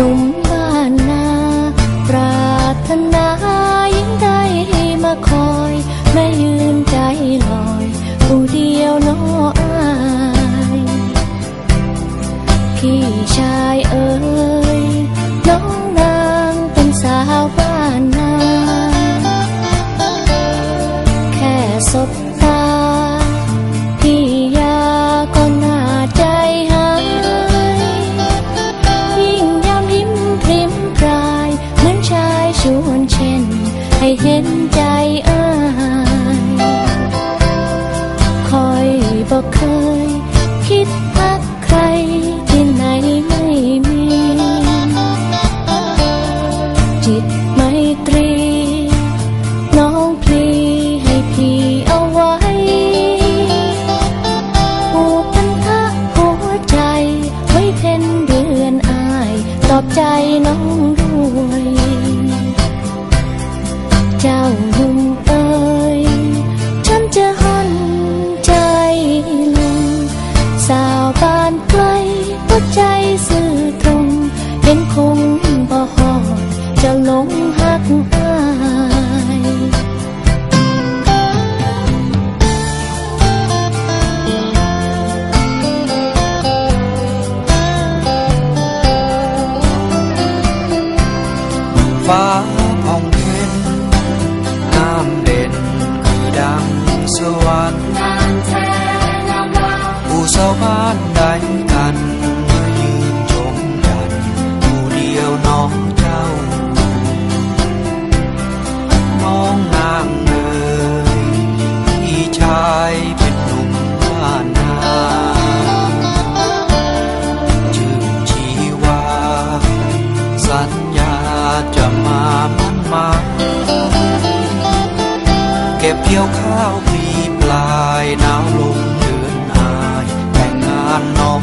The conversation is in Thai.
นุ่มบ้านนา ปรารถนายิ่งได้มาคอยแม่ยืนใจลอยผู้เดียวน้ออายพี่ชายเอ๋ยน้องนา นใจอ้ายคอยบอกเคย คิดพักใครที่ไหนไม่มี จิตไมตรี น้องพลีให้พี่เอาไว้ผูกพันธะหัวใจ ไว้เพ็นเดือนอาย ตอบใจน้องด้วย หัวใจซื่อตรงเห็นคงบ่หอดจะหลงหัาวคลีปลายหนาวลมเดือนอาย แต่งงานน้อง